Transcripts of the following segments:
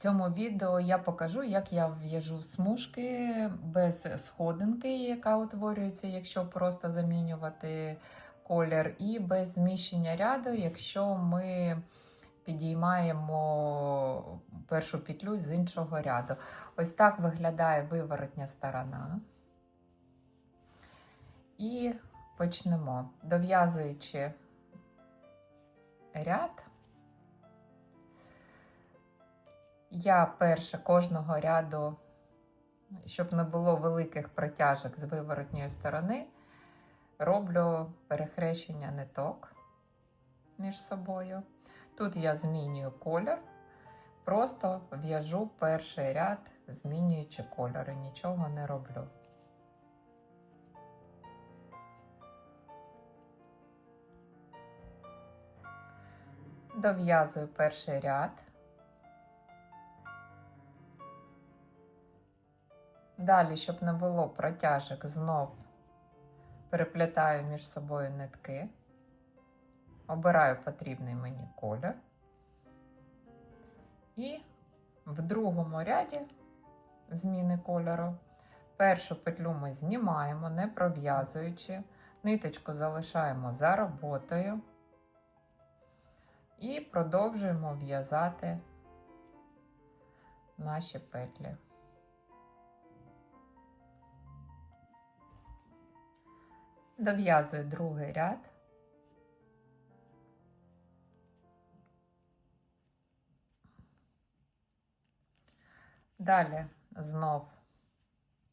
цьому відео я покажу, як я в'яжу смужки без сходинки, яка утворюється, якщо просто замінювати колір, і без зміщення ряду, якщо ми підіймаємо першу петлю з іншого ряду. Ось так виглядає виворотня сторона. І почнемо. Дов'язуючи ряд, я перше кожного ряду, щоб не було великих протяжок з виворотньої сторони, роблю перехрещення ниток між собою. Тут я змінюю колір, просто в'яжу перший ряд, змінюючи кольори, нічого не роблю. Дов'язую перший ряд. Далі, щоб не було протяжок, знов переплітаю між собою нитки, обираю потрібний мені колір. І в другому ряді зміни кольору першу петлю ми знімаємо, не пров'язуючи, ниточку залишаємо за роботою і продовжуємо в'язати наші петлі. Дов'язую другий ряд. Далі знов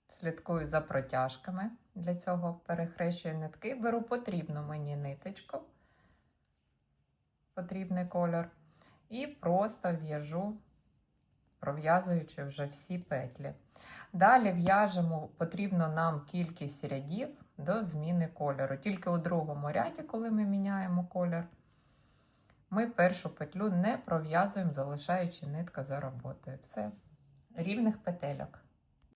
слідкую за протяжками. Для цього перехрещую нитки, беру потрібну мені ниточку, потрібний кольор, і просто в'яжу, пров'язуючи вже всі петлі. Далі в'яжемо потрібну нам кількість рядів до зміни кольору. Тільки у другому ряді, коли ми міняємо колір, ми першу петлю не пров'язуємо, залишаючи нитку за роботою. Все, рівних петельок.